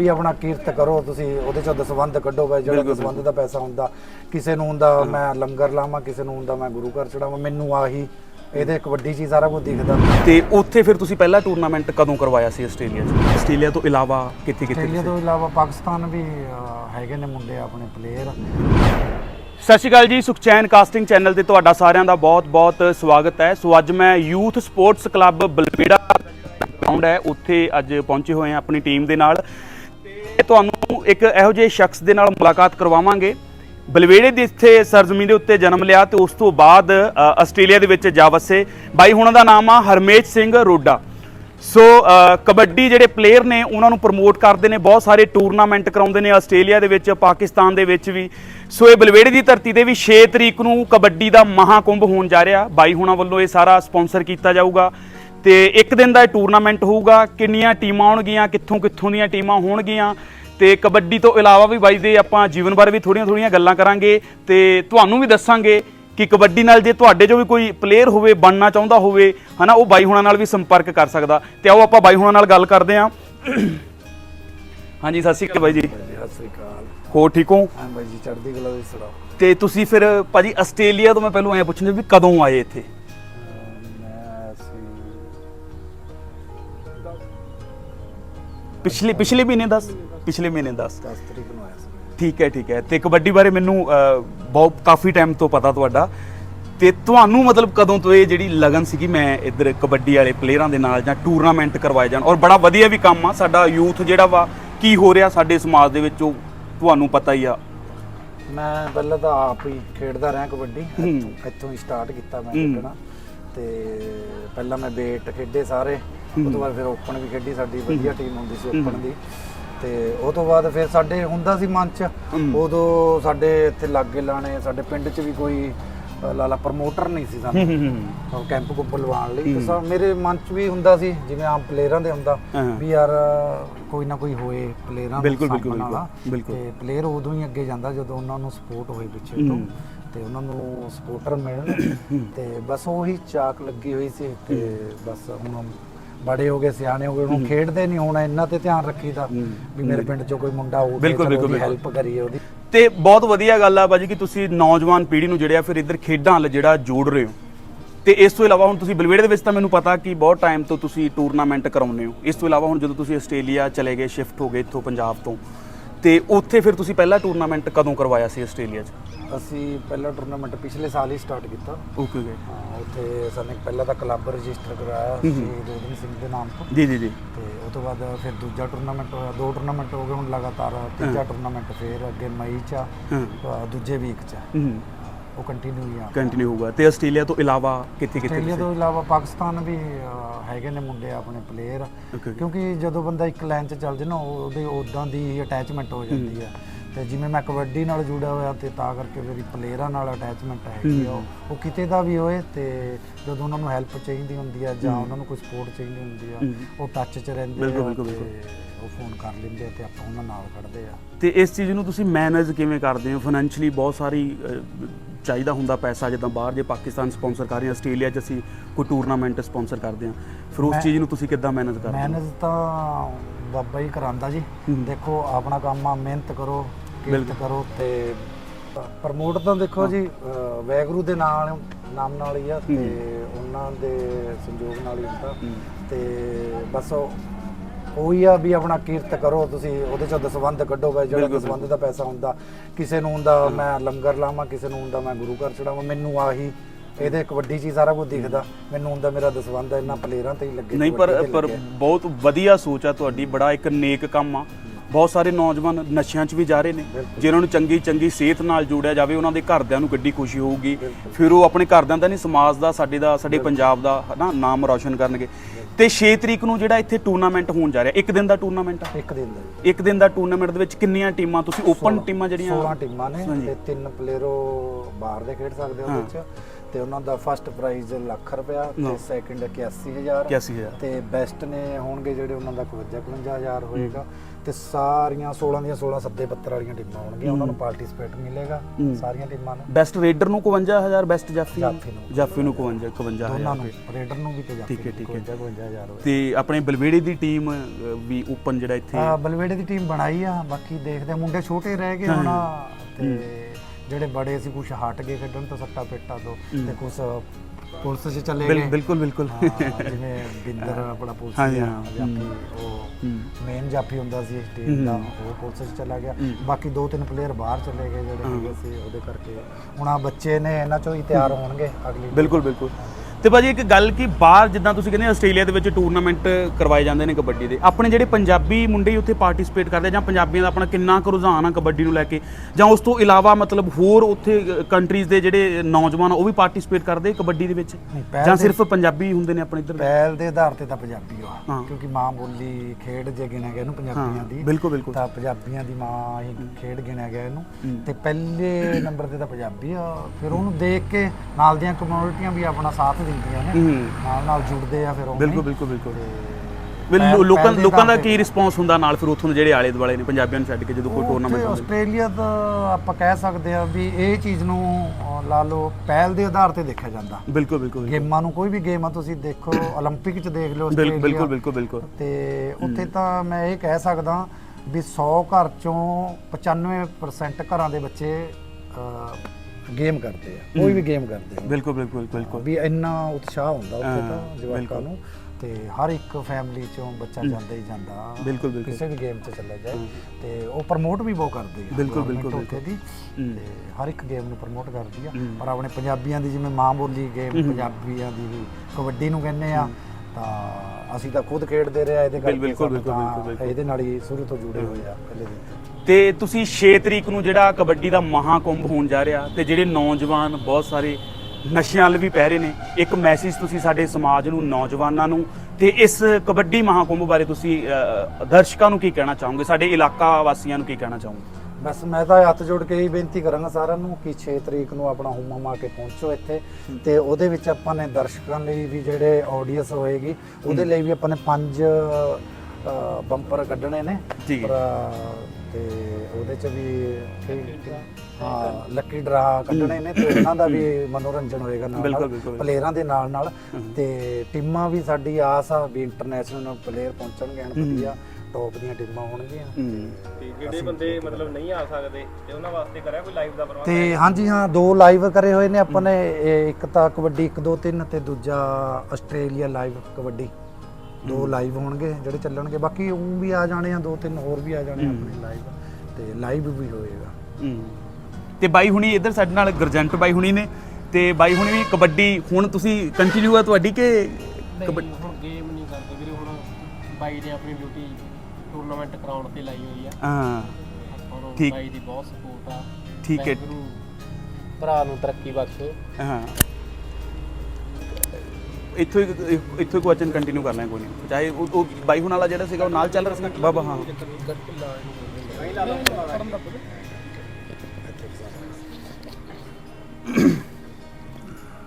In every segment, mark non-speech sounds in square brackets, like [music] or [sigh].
ਵੀ ਆਪਣਾ ਕੀਰਤ ਕਰੋ ਤੁਸੀਂ ਉਹਦੇ ਚੋਂ ਦਸਵੰਧ ਕੱਢੋ ਬਈ ਜਿਹੜਾ ਦਸਵੰਧ ਦਾ ਪੈਸਾ ਹੁੰਦਾ। ਕਿਸੇ ਨੂੰ ਹੁੰਦਾ ਮੈਂ ਲੰਗਰ ਲਾਵਾਂ ਕਿਸੇ ਨੂੰ ਹੁੰਦਾ ਮੈਂ ਗੁਰੂ ਘਰ ਚੜਾਵਾਂ ਮੈਨੂੰ ਆਹੀ ਇਹਦੇ ਕਬੱਡੀ 'ਚ ਹੀ ਸਾਰਾ ਕੁਝ ਦਿਖਦਾ। ਤੇ ਉੱਥੇ ਫਿਰ ਤੁਸੀਂ ਪਹਿਲਾ ਟੂਰਨਾਮੈਂਟ ਕਦੋਂ ਕਰਵਾਇਆ ਸੀ ਆਸਟ੍ਰੇਲੀਆ 'ਚ? ਆਸਟ੍ਰੇਲੀਆ ਤੋਂ ਇਲਾਵਾ ਕਿੱਥੇ ਕਿੱਥੇ ਆਸਟ੍ਰੇਲੀਆ ਤੋਂ ਇਲਾਵਾ ਪਾਕਿਸਤਾਨ ਵੀ ਹੈਗੇ ਨੇ ਮੁੰਡੇ ਆਪਣੇ ਪਲੇਅਰ ਸਤਿ ਸ਼੍ਰੀ ਅਕਾਲ ਜੀ ਸੁਖਚੈਨ ਕਾਸਟਿੰਗ ਚੈਨਲ ਤੇ ਤੁਹਾਡਾ ਸਾਰਿਆਂ ਦਾ ਬਹੁਤ-ਬਹੁਤ ਸਵਾਗਤ ਹੈ। ਸੋ ਅੱਜ ਮੈਂ youth sports club Balbera ground ਹੈ ਉੱਥੇ ਅੱਜ ਪਹੁੰਚੇ ਹੋਏ ਹਾਂ ਆਪਣੀ ਟੀਮ ਦੇ ਨਾਲ। ਤੁਹਾਨੂੰ ਇੱਕ ਇਹੋ ਜਿਹੇ ਸ਼ਖਸ ਦੇ ਨਾਲ ਮੁਲਾਕਾਤ ਕਰਵਾਵਾਂਗੇ। ਬਲਵੇੜੇ ਦੇ ਇੱਥੇ ਸਰਜ਼ਮੀਨ ਦੇ ਉੱਤੇ ਜਨਮ ਲਿਆ ਤੇ ਉਸ ਤੋਂ ਬਾਅਦ ਆਸਟ੍ਰੇਲੀਆ ਦੇ ਵਿੱਚ ਜਾ ਵਸੇ। ਬਾਈ, ਹੁਣਾਂ ਦਾ ਨਾਮ ਆ ਹਰਮੇਜ ਸਿੰਘ ਰੋਡਾ। ਸੋ ਕਬੱਡੀ ਜਿਹੜੇ ਪਲੇਅਰ ਨੇ, ਉਹਨਾਂ ਨੂੰ ਪ੍ਰਮੋਟ ਕਰਦੇ ਨੇ, ਬਹੁਤ ਸਾਰੇ ਟੂਰਨਾਮੈਂਟ ਕਰਾਉਂਦੇ ਨੇ ਆਸਟ੍ਰੇਲੀਆ ਦੇ ਵਿੱਚ, ਪਾਕਿਸਤਾਨ ਦੇ ਵਿੱਚ ਵੀ। ਸੋ, ਇਹ ਬਲਵੇੜੇ ਦੀ ਧਰਤੀ ਤੇ ਵੀ 6 ਤਰੀਕ ਨੂੰ ਕਬੱਡੀ ਦਾ ਮਹਾਕੁੰਭ ਹੋਣ ਜਾ ਰਿਹਾ। ਬਾਈ, ਹੁਣਾਂ ਵੱਲੋਂ ਇਹ ਸਾਰਾ ਸਪਾਂਸਰ ਕੀਤਾ ਜਾਊਗਾ। ਤੇ ਇੱਕ ਦਿਨ ਦਾ ਇਹ ਟੂਰਨਾਮੈਂਟ ਹੋਊਗਾ ਕਿੰਨੀਆਂ ਟੀਮਾਂ ਆਉਣਗੀਆਂ ਕਿੱਥੋਂ ਕਿੱਥੋਂ ਦੀਆਂ ਟੀਮਾਂ ਹੋਣਗੀਆਂ ਤੇ ਕਬੱਡੀ ਤੋਂ ਇਲਾਵਾ ਵੀ ਬਾਈ ਦੇ ਆਪਾਂ ਜੀਵਨ ਬਾਰੇ ਵੀ ਥੋੜੀਆਂ ਥੋੜੀਆਂ ਗੱਲਾਂ ਕਰਾਂਗੇ ਤੇ ਤੁਹਾਨੂੰ ਵੀ ਦੱਸਾਂਗੇ ਕਿ ਕਬੱਡੀ ਨਾਲ ਜੇ ਤੁਹਾਡੇ ਜੋ ਵੀ ਕੋਈ ਪਲੇਅਰ ਹੋਵੇ ਬਣਨਾ ਚਾਹੁੰਦਾ ਹੋਵੇ ਹਨਾ ਉਹ ਬਾਈ ਹੁਣਾਂ ਨਾਲ ਵੀ ਸੰਪਰਕ ਕਰ ਸਕਦਾ। ਤੇ ਆਓ ਆਪਾਂ ਬਾਈ ਹੁਣਾਂ ਨਾਲ ਗੱਲ ਕਰਦੇ ਹਾਂ। ਹਾਂਜੀ ਸਤਿ ਸ਼੍ਰੀ ਅਕਾਲ ਬਾਈ ਜੀ। ਸਤਿ ਸ੍ਰੀ ਅਕਾਲ। ਹੋਰ ਠੀਕ ਹੋ? ਹਾਂ ਬਾਈ ਜੀ ਚੜ੍ਹਦੀ ਕਲਾ ਦੀ ਸੜਾ ਤੇ ਤੁਸੀਂ ਫਿਰ ਭਾਜੀ ਆਸਟ੍ਰੇਲੀਆ ਤੋਂ ਮੈਂ ਪਹਿਲਾਂ ਐਂ ਪੁੱਛਣਾ ਵੀ ਕਦੋਂ ਆਏ ਇੱਥੇ? ਪਿਛਲੇ ਪਿਛਲੇ ਮਹੀਨੇ 10 ਪਿਛਲੇ ਮਹੀਨੇ 10 10 ਤਰੀਕ ਨੂੰ ਆਇਆ ਸੀ। ਠੀਕ ਹੈ ਠੀਕ ਹੈ। ਤੇ ਕਬੱਡੀ ਬਾਰੇ ਮੈਨੂੰ ਬਹੁਤ ਕਾਫੀ ਟਾਈਮ ਤੋਂ ਪਤਾ ਤੁਹਾਡਾ। ਤੇ ਤੁਹਾਨੂੰ ਮਤਲਬ ਕਦੋਂ ਤੋਂ ਇਹ ਜਿਹੜੀ ਲਗਨ ਸੀ ਕਿ ਮੈਂ ਇੱਧਰ ਕਬੱਡੀ ਵਾਲੇ ਪਲੇਅਰਾਂ ਦੇ ਨਾਲ ਜਾਂ ਟੂਰਨਾਮੈਂਟ ਕਰਵਾਏ ਜਾਣ। ਔਰ ਬੜਾ ਵਧੀਆ ਵੀ ਕੰਮ ਆ ਸਾਡਾ ਯੂਥ ਜਿਹੜਾ ਵਾ ਕੀ ਹੋ ਰਿਹਾ ਸਾਡੇ ਸਮਾਜ ਦੇ ਵਿੱਚ ਉਹ ਤੁਹਾਨੂੰ ਪਤਾ ਹੀ ਆ। ਮੈਂ ਪਹਿਲਾਂ ਤਾਂ ਆਪ ਹੀ ਖੇਡਦਾ ਰਿਹਾ ਕਬੱਡੀ। ਇੱਥੋਂ- ਹੀ ਸਟਾਰਟ ਕੀਤਾ ਮੈਂ। ਖੇਡਣਾ। ਤੇ ਪਹਿਲਾਂ ਮੈਂ ਬੇਟ ਖੇਡੇ ਸਾਰੇ ਉਸ ਤੋਂ ਬਾਅਦ ਫਿਰ ਓਪਨ ਵੀ ਖੇਡੀ ਸਾਡੀ ਵਧੀਆ ਟੀਮ ਹੁੰਦੀ ਸੀ ਓਪਨ ਦੀ ਤੇ ਉਹ ਤੋਂ ਬਾਅਦ ਫਿਰ ਸਾਡੇ ਹੁੰਦਾ ਸੀ ਮਨ ਚ। ਉਦੋਂ ਸਾਡੇ ਇੱਥੇ ਲਾਗੇ ਲਾਣੇ ਸਾਡੇ ਪਿੰਡ ਚ ਵੀ ਕੋਈ ਲਾਲਾ ਪ੍ਰਮੋਟਰ ਨਹੀਂ ਸੀ ਸਾਨੂੰ ਕੈਂਪ ਕੁੰਪ ਲਵਾਉਣ ਲਈ ਤੇ ਸਾ ਮੇਰੇ ਮਨ ਚ ਵੀ ਹੁੰਦਾ ਸੀ ਜਿਵੇਂ ਆਮ ਪਲੇਅਰਾਂ ਦੇ ਹੁੰਦਾ। ਵੀ ਯਾਰ ਕੋਈ ਨਾ ਕੋਈ ਹੋਏ ਪਲੇਅਰਾਂ ਬਿਲਕੁਲ, ਬਿਲਕੁਲ। ਬਿਲਕੁਲ। ਤੇ ਪਲੇਅਰ ਉਦੋਂ ਹੀ ਅੱਗੇ ਜਾਂਦਾ ਜਦੋਂ ਉਹਨਾਂ ਨੂੰ ਸਪੋਰਟ ਹੋਏ ਪਿੱਛੇ ਤੋਂ। ਤੇ ਉਹਨਾਂ ਨੂੰ ਸਪੋਰਟਰ ਮਿਲਣ ਤੇ ਬਸ ਉਹੀ ਚਾਕ ਲੱਗੀ ਹੋਈ ਸੀ ਤੇ ਬਸ ਹੁਣ ਬੜੇ ਹੋ ਗਏ ਸਿਆਣੇ ਹੋ ਗਏ ਹੁਣ ਖੇਡਦੇ ਨਹੀਂ ਹੁਣ ਇੰਨਾ ਤੇ ਧਿਆਨ ਰੱਖੀਦਾ ਹੂੰ। ਵੀ ਮੇਰੇ ਪਿੰਡ ਚੋਂ ਕੋਈ ਮੁੰਡਾ ਹੋਵੇ ਬਿਲਕੁਲ, ਬਿਲਕੁਲ, ਹੈਲਪ ਕਰੀਏ ਉਹਦੀ। ਤੇ ਬਹੁਤ ਵਧੀਆ ਗੱਲ ਆ ਬਾਜੀ ਕਿ ਤੁਸੀਂ ਨੌਜਵਾਨ ਪੀੜ੍ਹੀ ਨੂੰ ਜਿਹੜਾ ਫਿਰ ਇੱਧਰ ਖੇਡਾਂ ਵੱਲ ਜਿਹੜਾ ਜੋੜ ਰਹੇ ਹੋ। ਤੇ ਇਸ ਤੋਂ ਇਲਾਵਾ ਹੁਣ ਤੁਸੀਂ ਬਲਵੇੜੇ ਦੇ ਵਿੱਚ ਤਾਂ ਮੈਨੂੰ ਪਤਾ ਕਿ ਬਹੁਤ ਟਾਈਮ ਤੋਂ ਤੁਸੀਂ ਟੂਰਨਾਮੈਂਟ ਕਰਾਉਂਦੇ ਹੋ। ਇਸ ਤੋਂ ਇਲਾਵਾ ਹੁਣ ਜਦੋਂ ਤੁਸੀਂ ਆਸਟ੍ਰੇਲੀਆ ਚਲੇ ਗਏ ਸ਼ਿਫਟ ਹੋ ਗਏ ਇੱਥੋਂ ਪੰਜਾਬ ਤੋਂ ਤੇ ਉੱਥੇ ਫਿਰ ਤੁਸੀਂ ਪਹਿਲਾ ਟੂਰਨਾਮੈਂਟ ਕਦੋਂ ਕਰਵਾਇਆ ਸੀ ਆਸਟ੍ਰੇਲੀਆ 'ਚ? ਅਸੀਂ ਪਹਿਲਾ ਟੂਰਨਾਮੈਂਟ ਪਿਛਲੇ ਸਾਲ ਹੀ ਸਟਾਰਟ ਕੀਤਾ। ਓਕੇ ਹਾਂ, ਉੱਥੇ ਸਾਨੂੰ ਪਹਿਲਾਂ ਤਾਂ ਕਲੱਬ ਰਜਿਸਟਰ ਕਰਾਇਆ ਸੀ ਰੋਦਨ ਸਿੰਘ ਦੇ ਨਾਮ ਤੋਂ। ਜੀ ਜੀ ਜੀ। ਤੇ ਉਹ ਤੋਂ ਬਾਅਦ ਫਿਰ ਦੂਜਾ ਟੂਰਨਾਮੈਂਟ ਹੋਇਆ ਦੋ ਟੂਰਨਾਮੈਂਟ ਹੋ ਗਏ ਹੁਣ ਲਗਾਤਾਰ। ਤੀਜਾ ਟੂਰਨਾਮੈਂਟ ਫਿਰ ਅੱਗੇ ਮਈ ਚ ਆ, ਹਾਂ। ਅ, ਦੂਜੇ ਵੀਕ ਚ ਆ। ਹੂੰ। ਉਹ ਕੰਟੀਨਿਊ ਹੀ ਆ। ਕੰਟੀਨਿਊ ਹੋਊਗਾ। ਤੇ ਆਸਟ੍ਰੇਲੀਆ ਤੋਂ ਇਲਾਵਾ ਕਿੱਥੇ ਕਿੱਥੇ ਆਸਟ੍ਰੇਲੀਆ ਤੋਂ ਇਲਾਵਾ ਪਾਕਿਸਤਾਨ ਵੀ ਅ, ਹੈਗੇ ਨੇ ਮੁੰਡੇ ਆਪਣੇ ਪਲੇਅਰ ਓਕੇ ਕਿਉਂਕਿ ਜਦੋਂ ਬੰਦਾ ਇੱਕ ਲਾਈਨ 'ਚ ਚੱਲ ਜੇ ਨਾ ਉਹਦੇ ਉਦਾਂ ਦੀ ਅਟੈਚਮੈਂਟ ਹੋ ਜਾਂਦੀ ਹੈ। ਤੇ ਜਿਵੇਂ ਮੈਂ ਕਬੱਡੀ ਨਾਲ ਜੁੜਿਆ ਹੋਇਆ ਤੇ ਤਾਂ ਕਰਕੇ ਮੇਰੀ ਪਲੇਅਰਾਂ ਨਾਲ ਅਟੈਚਮੈਂਟ ਹੈਗੀ ਆ। ਉਹ- ਉਹ ਕਿਤੇ ਦਾ ਵੀ ਹੋਏ ਤੇ ਜਦੋਂ ਉਹਨਾਂ ਨੂੰ ਹੈਲਪ ਚਾਹੀਦੀ ਹੁੰਦੀ ਹੈ ਜਾਂ ਉਹਨਾਂ ਨੂੰ ਕੋਈ ਸਪੋਰਟ ਚਾਹੀਦੀ ਹੁੰਦੀ ਆ ਉਹ ਟੱਚ 'ਚ ਰਹਿੰਦੇ ਬਿਲਕੁਲ, ਆ ਬਿਲਕੁਲ, ਤੇ ਉਹ ਫੋਨ ਕਰ ਲੈਂਦੇ ਆ ਤੇ ਆਪਾਂ ਉਹਨਾਂ ਨਾਲ ਖੜਦੇ ਆ। ਤੇ ਇਸ ਚੀਜ਼ ਨੂੰ ਤੁਸੀਂ ਮੈਨੇਜ ਕਿਵੇਂ ਕਰਦੇ ਹੋ? ਫਾਈਨੈਂਸ਼ਲੀ ਬਹੁਤ ਸਾਰੀ ਅਹ, ਚਾਹੀਦਾ ਹੁੰਦਾ ਪੈਸਾ ਜਿੱਦਾਂ ਬਾਹਰ ਜੇ ਪਾਕਿਸਤਾਨ ਸਪਾਂਸਰ ਕਰ ਰਿਹਾ ਆਸਟ੍ਰੇਲੀਆ 'ਚ ਅਸੀਂ ਕੋਈ ਟੂਰਨਾਮੈਂਟ ਸਪਾਂਸਰ ਕਰਦੇ ਹਾਂ ਫਿਰ ਉਸ ਚੀਜ਼ ਨੂੰ ਤੁਸੀਂ ਕਿੱਦਾਂ ਮੈਨੇਜ ਕਰਦੇ ਹੋ ਮੈਨੇਜ ਤਾਂ ਬਾਬਾ ਹੀ ਕਰਾਂਦਾ ਜੀ। ਦੇਖੋ ਆਪਣਾ ਕੰਮ ਆ ਮਿਹਨਤ ਕਰੋ ਕਿਰਤ। ਕਰੋ ਤੇ ਪ੍ਰਮੋਟ ਤਾਂ ਦੇਖੋ ਜੀ ਵੈਗਰੂ ਦੇ ਨਾਲ ਨਾਮ ਨਾਲ ਹੀ ਆ ਤੇ ਉਹਨਾਂ ਦੇ ਸੰਯੋਗ ਨਾਲ ਹੀ ਹੁੰਦਾ। ਤੇ ਬਸ ਉਹ ਆ ਵੀ ਆਪਣਾ ਕੀਰਤ ਕਰੋ ਤੁਸੀਂ ਉਹਦੇ ਚੋਂ ਦਸਵੰਧ ਕੱਢੋ ਬਈ ਜਿਹੜਾ ਦਸਵੰਧ ਦਾ ਪੈਸਾ ਹੁੰਦਾ ਕਿਸੇ ਨੂੰ ਹੁੰਦਾ ਮੈਂ ਲੰਗਰ ਲਾਵਾਂ ਕਿਸੇ ਨੂੰ ਹੁੰਦਾ ਮੈਂ ਗੁਰੂ ਘਰ ਚੜਾਵਾਂ ਮੈਨੂੰ ਆਹੀ ਇਹਦੇ ਕਬੱਡੀ 'ਚ ਹੀ ਸਾਰਾ ਕੁਝ ਦਿਖਦਾ ਮੈਨੂੰ ਹੁੰਦਾ ਮੇਰਾ ਦਸਵੰਧ ਇਹਨਾਂ ਪਲੇਅਰਾਂ ਤੇ ਹੀ ਲੱਗੇ ਨਹੀਂ ਪਰ ਪਰ। ਬਹੁਤ ਵਧੀਆ ਸੋਚ ਆ ਤੁਹਾਡੀ ਬੜਾ ਇੱਕ ਨੇਕ ਕੰਮ ਆ। ਬਹੁਤ ਸਾਰੇ ਨੌਜਵਾਨ ਨਸ਼ਿਆਂ 'ਚ ਵੀ ਜਾ ਰਹੇ ਨੇ। ਜਿਨ੍ਹਾਂ ਨੂੰ ਚੰਗੀ ਚੰਗੀ ਸਿਹਤ ਨਾਲ ਜੋੜਿਆ ਜਾਵੇ ਉਹਨਾਂ ਦੇ ਘਰਦਿਆਂ ਨੂੰ ਗੱਡੀ ਖੁਸ਼ੀ ਹੋਊਗੀ। ਫਿਰ ਉਹ ਆਪਣੇ ਘਰਦਿਆਂ ਦਾ ਨਹੀਂ ਸਮਾਜ ਦਾ ਸਾਡੇ ਦਾ ਸਾਡੇ ਪੰਜਾਬ ਦਾ ਹਨਾ ਨਾਮ ਰੌਸ਼ਨ ਕਰਨਗੇ। ਤੇ 6 ਤਰੀਕ ਨੂੰ ਜਿਹੜਾ ਇੱਥੇ ਟੂਰਨਾਮੈਂਟ ਹੋਣ ਜਾ ਰਿਹਾ ਇੱਕ ਦਿਨ ਦਾ ਟੂਰਨਾਮੈਂਟ ਆ? ਇੱਕ ਦਿਨ ਦਾ ਜੀ। ਇੱਕ ਦਿਨ ਦਾ ਟੂਰਨਾਮੈਂਟ ਦੇ ਵਿੱਚ ਕਿੰਨੀਆਂ ਟੀਮਾਂ ਤੁਸੀਂ ਓਪਨ ਟੀਮਾਂ ਜਿਹੜੀਆਂ? 16 ਟੀਮਾਂ ਨੇ। ਤੇ ਤਿੰਨ ਪਲੇਅਰੋ ਬਾਹਰ ਦੇ ਖੇਡ ਸਕਦੇ ਉਹਦੇ ਚ ਤੇ ਉਹਨਾਂ ਦਾ ਫਸਟ ਪ੍ਰਾਈਜ਼ ਲੱਖ ਰੁਪਇਆ ਤੇ। ਸੈਕਿੰਡ 81000 81000 ਤੇ ਬੈਸਟ ਨੇ ਹੋਣਗੇ ਜਿਹੜੇ ਉਹਨਾਂ ਦਾ 52 51000 ਹੋਏਗਾ। ਤੇ ਸਾਰੀਆਂ 16 ਦੀਆਂ 16 ਸੱਦੇ ਪੱਤਰ ਵਾਲੀਆਂ ਟੀਮਾਂ ਹੋਣਗੀਆਂ ਉਹਨਾਂ ਨੂੰ ਪਾਰਟਿਸਿਪੇਟ ਮਿਲੇਗਾ ਹੂੰ। ਸਾਰੀਆਂ ਟੀਮਾਂ ਨੂੰ। ਬੈਸਟ ਰੇਡਰ ਨੂੰ 51000 ਬੈਸਟ ਜਾਫੀ? ਜਾਫੀ ਨੂੰ। ਜਾਫੀ ਨੂੰ 52 ਦੋਨਾਂ 51000 ਨੂੰ ਰੇਡਰ ਨੂੰ ਵੀ ਤੇ ਜਾਫੀ ਠੀਕ ਹੈ, ਠੀਕ ਹੈ। 55000 ਹੋਏ ਤੇ ਆਪਣੇ ਬਲਵੇੜੇ ਦੀ ਟੀਮ ਅ, ਵੀ ਓਪਨ ਜਿਹੜਾ ਇੱਥੇ ਆ ਬਲਵੇੜੇ ਦੀ ਟੀਮ ਬਣਾਈ ਆ ਬਾਕੀ ਦੇਖਦੇ ਆ, ਮੁੰਡੇ ਛੋਟੇ ਰਹਿ ਗਏ ਹੁਣ ਤੇ ਜਿਹੜੇ ਬੜੇ ਸੀ ਕੁਝ ਹਟ ਗਏ ਖੇਡਣ ਤੋਂ ਸੱਟਾ ਪੇਟਾ ਤੋਂ ਤੇ ਕੁਝ ਪੁਲਿਸ 'ਚ ਚਲੇ ਗਏ। ਬਿਲਕੁਲ ਬਿਲਕੁਲ। ਜਿਵੇਂ ਬਿੰਦਰ ਆਪਣਾ ਪੁਲਿਸ। ਜਾਫੀ ਉਹ। ਮੇਨ ਜਾਫੀ ਹੁੰਦਾ ਸੀ ਇਸ ਟੀਮ ਦਾ ਉਹ ਪੁਲਿਸ 'ਚ ਚਲਾ ਗਿਆ। ਬਾਕੀ ਦੋ ਤਿੰਨ ਪਲੇਅਰ ਬਾਹਰ ਚਲੇ ਗਏ ਜਿਹੜੇ ਹੈਗੇ ਸੀ ਉਹਦੇ ਕਰਕੇ ਹੁਣ ਆ ਬੱਚੇ ਨੇ ਇਹਨਾਂ ਚੋਂ ਹੀ ਤਿਆਰ ਹੋਣਗੇ ਅਗਲੀ ਬਿਲਕੁਲ ਬਿਲਕੁਲ। ਤੇ ਭਾਜੀ ਇੱਕ ਗੱਲ ਕਿ ਬਾਹਰ ਜਿੱਦਾਂ ਤੁਸੀਂ ਕਹਿੰਦੇ ਆਸਟ੍ਰੇਲੀਆ ਦੇ ਵਿੱਚ ਟੂਰਨਾਮੈਂਟ ਕਰਵਾਏ ਜਾਂਦੇ ਨੇ ਕਬੱਡੀ ਦੇ ਆਪਣੇ ਜਿਹੜੇ ਪੰਜਾਬੀ ਮੁੰਡੇ ਉੱਥੇ ਪਾਰਟਿਸਿਪੇਟ ਕਰਦੇ ਜਾਂ ਪੰਜਾਬੀਆਂ ਦਾ ਆਪਣਾ ਕਿੰਨਾ ਕੁ ਰੁਝਾਨ ਆ ਕਬੱਡੀ ਨੂੰ ਲੈ ਕੇ ਜਾਂ ਉਸ ਤੋਂ ਇਲਾਵਾ ਮਤਲਬ ਹੋਰ ਉੱਥੇ ਕੰਟਰੀਜ਼ ਦੇ ਜਿਹੜੇ ਨੌਜਵਾਨ ਉਹ ਵੀ ਪਾਰਟਿਸਿਪੇਟ ਕਰਦੇ ਕਬੱਡੀ ਦੇ ਵਿੱਚ ਜਾਂ ਸਿਰਫ ਪੰਜਾਬੀ ਹੁੰਦੇ ਨੇ ਆਪਣੇ ਇੱਧਰ ਦੇ? ਪਹਿਲ ਦੇ ਆਧਾਰ ਤੇ ਤਾਂ ਪੰਜਾਬੀ ਆ। ਹਾਂ। ਕਿਉਂਕਿ ਮਾਂ ਬੋਲੀ ਖੇਡ ਜੇ ਗਿਣਿਆ ਗਿਆ ਇਹਨੂੰ ਪੰਜਾਬੀਆਂ ਦੀ ਬਿਲਕੁਲ, ਬਿਲਕੁਲ। ਤਾਂ ਪੰਜਾਬੀਆਂ ਦੀ ਮਾਂ ਹੀ ਖੇਡ ਗਿਣਿਆ ਗਿਆ ਇਹਨੂੰ। ਤੇ ਪਹਿਲੇ ਨੰਬਰ ਤੇ ਤਾਂ ਪੰਜਾਬੀ ਆ। ਫਿਰ ਉਹਨੂੰ ਦੇਖ ਕੇ ਨਾਲ ਦੀਆਂ ਕਮਿਊਨਿਟੀਆਂ ਵੀ ਆਪਣਾ ਸਾਥ ਦਿੰਦੀਆਂ ਨੇ। ਨਾਲ ਨਾਲ ਜੁੜਦੇ ਆ ਫਿਰ ਉਹ ਬਿਲਕੁਲ ਬਿਲਕੁਲ ਬਿਲਕੁਲ। ਵੀ ਪਹਿਲ- ਲੋ- ਲੋਕਾਂ ਪਹਿਲ ਦੇ ਲੋਕਾਂ ਦਾ ਆਧਾਰ ਕੀ ਰਿਸਪੌਂਸ ਹੁੰਦਾ ਨਾਲ ਫਿਰ ਉੱਥੋਂ ਦੇ ਜਿਹੜੇ ਆਲੇ ਦੁਆਲੇ ਨੇ ਪੰਜਾਬੀਆਂ ਨੂੰ ਛੱਡ ਕੇ ਜਦੋਂ ਕੋਈ ਉੱਥੇ ਟੂਰਨਾਮੈਂਟ ਹੁੰਦਾ ਆਸਟ੍ਰੇਲੀਆ ਦਾ ਆਪਾਂ ਕਹਿ ਸਕਦੇ ਆ ਵੀ ਇਹ ਚੀਜ਼ ਨੂੰ ਅਹ, ਲਾ ਲਓ ਪਹਿਲ ਦੇ ਆਧਾਰ ਤੇ ਦੇਖਿਆ ਜਾਂਦਾ ਬਿਲਕੁਲ ਬਿਲਕੁਲ ਗੇਮਾਂ ਨੂੰ ਕੋਈ ਵੀ ਗੇਮ ਆ ਤੁਸੀਂ ਦੇਖੋ 올림픽 [coughs] ਚ ਦੇਖ ਲਓ ਬਿਲਕੁਲ ਆਸਟ੍ਰੇਲੀਆ ਬਿਲਕੁਲ ਬਿਲਕੁਲ ਬਿਲਕੁਲ ਤੇ ਉੱਥੇ ਤਾਂ ਮੈਂ ਇਹ ਕਹਿ ਸਕਦਾ ਵੀ 100 ਘਰ ਚੋਂ 95% ਘਰਾਂ ਦੇ ਬੱਚੇ ਗੇਮ ਕਰਦੇ ਆ ਕੋਈ ਵੀ ਗੇਮ ਕਰਦੇ ਆ ਬਿਲਕੁਲ ਬਿਲਕੁਲ ਬਿਲਕੁਲ ਵੀ ਇੰਨਾ ਉਤਸ਼ਾਹ ਹੁੰਦਾ ਉੱਥੇ ਹਾਂ, ਤਾਂ ਜਵਾਕਾਂ ਬਿਲਕੁਲ। ਨੂੰ ਤੇ ਹਰ ਇੱਕ ਫੈਮਿਲੀ ਚੋਂ ਬੱਚਾ ਜਾਂਦਾ ਹੀ ਜਾਂਦਾ। ਬਿਲਕੁਲ, ਬਿਲਕੁਲ। ਕਿਸੇ ਵੀ ਗੇਮ 'ਚ ਚੱਲਿਆ ਜਾਏ ਤੇ ਉਹ ਪ੍ਰਮੋਟ ਵੀ ਬਹੁਤ ਕਰਦੇ ਆ। ਬਿਲਕੁਲ, ਬਿਲਕੁਲ, ਉੱਥੇ ਦੀ ਹੂੰ। ਤੇ ਹਰ ਇੱਕ ਗੇਮ ਨੂੰ ਪ੍ਰਮੋਟ ਕਰਦੀ ਆ। ਪਰ ਆਪਣੇ ਪੰਜਾਬੀਆਂ ਦੀ ਜਿਵੇਂ ਮਾਂ ਬੋਲੀ ਗੇਮ ਪੰਜਾਬੀਆਂ ਦੀ ਵੀ ਕਬੱਡੀ ਨੂੰ ਕਹਿੰਦੇ ਆ। ਤਾਂ ਅਸੀਂ ਤਾਂ ਖੁਦ ਖੇਡਦੇ ਰਹੇ ਆ ਇਹਦੇ ਕਰਕੇ ਬਿਲਕੁਲ, ਬਿਲਕੁਲ, ਬਿਲਕੁਲ। ਇਹਦੇ ਨਾਲ ਹੀ ਸ਼ੁਰੂ ਤੋਂ ਜੁੜੇ ਹੋਏ ਆ। ਪਹਿਲੇ ਦਿਨ ਤੋਂ ਤੇ ਤੁਸੀਂ 6 ਤਰੀਕ ਨੂੰ ਜਿਹੜਾ ਕਬੱਡੀ ਦਾ ਮਹਾਕੁੰਭ ਹੋਣ ਜਾ ਰਿਹਾ ਤੇ ਜਿਹੜੇ ਨੌਜਵਾਨ ਬਹੁਤ ਸਾਰੇ ਨਸ਼ਿਆਂ ਵੱਲ ਵੀ ਪੈ ਰਹੇ ਨੇ। ਇੱਕ ਮੈਸੇਜ ਤੁਸੀਂ ਸਾਡੇ ਸਮਾਜ ਨੂੰ ਨੌਜਵਾਨਾਂ ਨੂੰ ਤੇ ਇਸ ਕਬੱਡੀ ਮਹਾਕੁੰਭ ਬਾਰੇ ਤੁਸੀਂ ਦਰਸ਼ਕਾਂ ਨੂੰ ਕੀ ਕਹਿਣਾ ਚਾਹੋਗੇ? ਸਾਡੇ ਇਲਾਕਾ ਵਾਸੀਆਂ ਨੂੰ ਕੀ ਕਹਿਣਾ ਚਾਹੋਗੇ? ਬਸ ਮੈਂ ਤਾਂ ਹੱਥ ਜੋੜ ਕੇ ਹੀ ਬੇਨਤੀ ਕਰਾਂਗਾ ਸਾਰਿਆਂ ਨੂੰ ਕਿ 6 ਤਰੀਕ ਨੂੰ ਆਪਣਾ ਹੁਮ ਹਮਾ ਕੇ ਪਹੁੰਚੋ ਇੱਥੇ। ਤੇ ਉਹਦੇ ਵਿੱਚ ਆਪਾਂ ਨੇ ਦਰਸ਼ਕਾਂ ਲਈ ਵੀ ਜਿਹੜੇ ਆਡੀਅנס ਹੋਏਗੀ ਉਹਦੇ ਲਈ ਵੀ ਆਪਾਂ ਨੇ ਪੰਜ ਬੰਪਰ ਕੱਢਣੇ ਨੇ। ਜੀ। ਪਰ, ਤੇ ਉਹਦੇ ਚ ਵੀ ਠੀਕ- ਹਾਂ ਲੱਕੀ ਡਰਾ ਕੱਢਣੇ ਨੇ ਤੇ ਉਹਨਾਂ ਦਾ ਵੀ ਮਨੋਰੰਜਨ ਹੋਏਗਾ ਨਾਲ ਬਿਲਕੁਲ, ਨਾਲ ਬਿਲਕੁਲ। ਪਲੇਅਰਾਂ ਦੇ ਨਾਲ ਨਾਲ। ਤੇ ਟੀਮਾਂ ਵੀ ਸਾਡੀ ਆਸ ਆ ਵੀ ਇੰਟਰਨੈਸ਼ਨਲ ਪਲੇਅਰ ਪਹੁੰਚਣਗੇ ਐਨ ਵਧੀਆ ਟੌਪ ਦੀਆਂ ਟੀਮਾਂ ਹੋਣਗੀਆਂ। ਤੇ ਜਿਹੜੇ ਬੰਦੇ ਮਤਲਬ ਨਹੀਂ ਆ ਸਕਦੇ ਤੇ ਉਹਨਾਂ ਵਾਸਤੇ ਕਰਿਆ ਕੋਈ ਲਾਈਵ ਦਾ ਪ੍ਰਬੰਧ? ਤੇ ਹਾਂਜੀ ਹਾਂ ਦੋ ਲਾਈਵ ਕਰੇ ਹੋਏ ਨੇ ਆਪਾਂ ਨੇ ਇਹ ਇੱਕ ਤਾਂ ਕਬੱਡੀ 1 2 3 ਤੇ ਦੂਜਾ ਆਸਟ੍ਰੇਲੀਆ ਲਾਈਵ ਕਬੱਡੀ। ਦੋ ਲਾਈਵ ਹੋਣਗੇ ਜਿਹੜੇ ਚੱਲਣਗੇ। ਬਾਕੀ ਉਹ ਵੀ ਆ ਜਾਣੇ ਆ ਦੋ ਤਿੰਨ ਹੋਰ ਵੀ ਆ ਜਾਣੇ ਆ ਆਪਣੇ ਲਾਈਵ ਤੇ ਲਾਈਵ ਵੀ ਹੋਏਗਾ। ਤੇ ਬਾਈ ਹੁਣੀ ਇੱਧਰ ਸਾਡੇ ਨਾਲ ਗਰਜੰਟ ਬਾਈ ਹੁਣੀ ਨੇ। ਤੇ ਬਾਈ ਹੁਣੀ ਵੀ ਕਬੱਡੀ ਹੁਣ ਤੁਸੀਂ ਕੰਟੀਨਿਊ ਆ ਤੁਹਾਡੀ ਕਿ ਕਬੱਡੀ ਹੁਣ ਗੇਮ ਨਹੀਂ ਕਰਦੇ ਵੀਰੇ ਹੁਣ ਬਾਈ ਨੇ ਆਪਣੀ ਡਿਊਟੀ ਟੂਰਨਾਮੈਂਟ ਕਰਾਉਣ ਤੇ ਲਾਈ ਹੋਈ ਆ। ਹਾਂ। ਠੀਕ। ਬਾਈ ਦੀ ਬਹੁਤ ਸਪੋਰਟ ਆ। ਠੀਕ ਹੈ। ਭਰਾ ਨੂੰ ਤਰੱਕੀ ਬਖਸ਼ੇ। ਹਾਂ। ਇੱਥੋਂ ਹੀ ਇੱਥੋਂ ਹੀ ਕੁਐਸਚਨ ਕੰਟੀਨਿਊ ਕਰਨਾ ਹੈ ਕੋਈ ਨਹੀਂ। ਚਾਹੇ ਉਹ ਉਹ ਬਾਈ ਹੁਣ ਵਾਲਾ ਜਿਹੜਾ ਸੀਗਾ ਉਹ ਨਾਲ ਚੱਲ ਰਿਹਾ ਸੀ ਬਾਬਾ ਹਾਂ।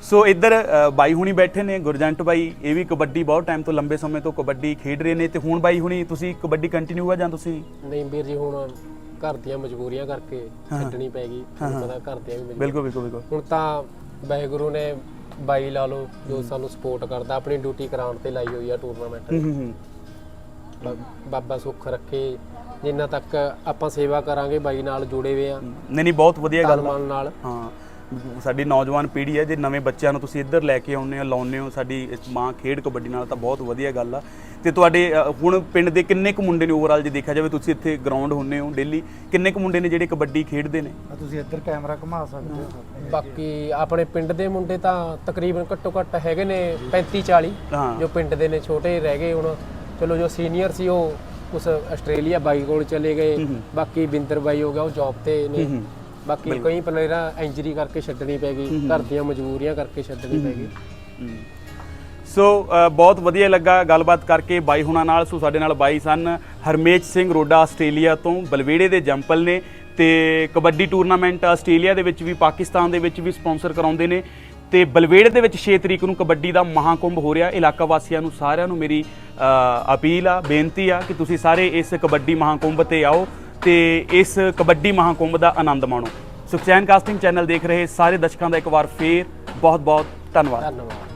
ਸੋ ਇੱਧਰ ਬਾਈ ਹੁਣੀ ਬੈਠੇ ਨੇ ਗੁਰਜੰਟ ਬਾਈ ਇਹ ਵੀ ਕਬੱਡੀ ਬਹੁਤ ਟਾਈਮ ਤੋਂ ਲੰਬੇ ਸਮੇਂ ਤੋਂ ਕਬੱਡੀ ਖੇਡ ਰਹੇ ਨੇ ਤੇ ਹੁਣ ਬਾਈ ਹੁਣੀ ਤੁਸੀਂ ਕਬੱਡੀ ਕੰਟੀਨਿਊ ਆ ਜਾਂ ਤੁਸੀਂ? ਨਹੀਂ ਵੀਰ ਜੀ ਹੁਣ ਘਰ ਦੀਆਂ ਮਜਬੂਰੀਆਂ ਕਰਕੇ ਛੱਡਣੀ ਪੈ ਗਈ। ਤੁਹਾਨੂੰ ਪਤਾ ਘਰ ਦੀਆਂ ਵੀ ਬਿਲਕੁਲ ਬਿਲਕੁਲ। ਹੁਣ ਤਾਂ ਵਾਹਿਗੁਰੂ ਨੇ ਬਾਈ ਲਾ ਲਓ ਜੋ ਸਾਨੂੰ ਸਪੋਰਟ ਕਰਦਾ ਆਪਣੀ ਡਿਊਟੀ ਕਰਾਉਣ ਤੇ ਲਾਈ ਹੋਈ ਆ ਟੂਰਨਾਮੈਂਟ ਹੂੰ ਹੂੰ ਬਾਬਾ ਸੁੱਖ ਰੱਖੇ ਜਿੰਨਾ ਤੱਕ ਆਪਾਂ ਸੇਵਾ ਕਰਾਂਗੇ ਬਾਈ ਨਾਲ ਜੁੜੇ ਹੋਏ ਆ। ਨਹੀਂ ਨਹੀਂ ਬਹੁਤ ਵਧੀਆ ਗੱਲ ਮਨ ਨਾਲ। ਹਾਂ। ਸਾਡੀ ਨੌਜਵਾਨ ਪੀੜ੍ਹੀ ਹੈ ਜੇ ਨਵੇਂ ਬੱਚਿਆਂ ਨੂੰ ਤੁਸੀਂ ਇੱਧਰ ਲੈ ਕੇ ਆਉਂਦੇ ਹੋ ਲਾਉਂਦੇ ਹੋ ਸਾਡੀ ਇਸ ਮਾਂ ਖੇਡ ਕਬੱਡੀ ਨਾਲ ਤਾਂ ਬਹੁਤ ਵਧੀਆ ਗੱਲ ਆ। ਤੇ ਤੁਹਾਡੇ ਅ, ਹੁਣ ਪਿੰਡ ਦੇ ਕਿੰਨੇ ਕੁ ਮੁੰਡੇ ਨੇ ਓਵਰਆਲ ਜੇ ਦੇਖਿਆ ਜਾਵੇ ਤੁਸੀਂ ਇੱਥੇ ਗਰਾਊਂਡ ਹੁੰਨੇ ਹੋ ਡੇਲੀ ਕਿੰਨੇ ਕੁ ਮੁੰਡੇ ਨੇ ਜਿਹੜੇ ਕਬੱਡੀ ਖੇਡਦੇ ਨੇ? ਆ ਤੁਸੀਂ ਇੱਧਰ ਕੈਮਰਾ ਘੁਮਾ ਸਕਦੇ ਹੋ। ਬਾਕੀ ਆਪਣੇ ਪਿੰਡ ਦੇ ਮੁੰਡੇ ਤਾਂ ਤਕਰੀਬਨ ਘੱਟੋ ਘੱਟ ਹੈਗੇ ਨੇ 35 40 ਹਾਂ। ਜੋ ਪਿੰਡ ਦੇ ਨੇ ਛੋਟੇ ਰਹਿ ਗਏ ਹੁਣ। ਚਲੋ ਜੋ ਸੀਨੀਅਰ ਸੀ ਉਹ ਉਸ ਆਸਟ੍ਰੇਲੀਆ ਬਾਈ ਕੋਲ ਚਲੇ ਗਏ। ਬਾਕੀ ਬਿੰਦਰ ਬਾਈ ਹੋ ਗਿਆ ਉਹ ਜੌਬ ਤੇ ਨੇ। ਬਾਕੀ ਕਈ ਪਲੇਅਰਾਂ ਇੰਜਰੀ ਕਰਕੇ ਛੱਡਣੀ ਪੈ ਗਈ ਘਰ ਦੀਆਂ ਮਜਬੂਰੀਆਂ ਕਰਕੇ ਛੱਡਣੀ ਪੈ ਗਈ। ਸੋ ਬਹੁਤ ਵਧੀਆ ਲੱਗਾ ਗੱਲਬਾਤ ਕਰਕੇ ਬਾਈ ਹੁਣਾਂ ਨਾਲ। ਸੋ ਸਾਡੇ ਨਾਲ ਬਾਈ ਸਨ ਹਰਮੇਸ਼ ਸਿੰਘ ਰੋਡਾ ਆਸਟ੍ਰੇਲੀਆ ਤੋਂ ਬਲਵੇੜੇ ਦੇ ਜੰਪਲ ਨੇ ਤੇ ਕਬੱਡੀ ਟੂਰਨਾਮੈਂਟ ਆਸਟ੍ਰੇਲੀਆ ਦੇ ਵਿੱਚ ਵੀ ਪਾਕਿਸਤਾਨ ਦੇ ਵਿੱਚ ਵੀ ਸਪਾਂਸਰ ਕਰਾਉਂਦੇ ਨੇ। ਤੇ ਬਲਵੇੜੇ ਦੇ ਵਿੱਚ 6 ਤਰੀਕ ਨੂੰ ਕਬੱਡੀ ਦਾ ਮਹਾਕੁੰਭ ਹੋ ਰਿਹਾ। ਇਲਾਕਾ ਵਾਸੀਆਂ ਨੂੰ ਸਾਰਿਆਂ ਨੂੰ ਮੇਰੀ ਅਪੀਲ ਆ ਬੇਨਤੀ ਆ ਕਿ ਤੁਸੀਂ ਸਾਰੇ ਇਸ ਕਬੱਡੀ ਮਹਾਕੁੰਭ ਤੇ ਆਓ। ਤੇ ਇਸ ਕਬੱਡੀ ਮਹਾਕੁੰਭ ਦਾ ਆਨੰਦ ਮਾਣੋ। ਸੁਖਚੈਨ ਕਾਸਟਿੰਗ ਚੈਨਲ ਦੇਖ ਰਹੇ ਸਾਰੇ ਦਰਸ਼ਕਾਂ ਦਾ ਇੱਕ ਵਾਰ ਫੇਰ ਬਹੁਤ ਬਹੁਤ ਧੰਨਵਾਦ। ਧੰਨਵਾਦ।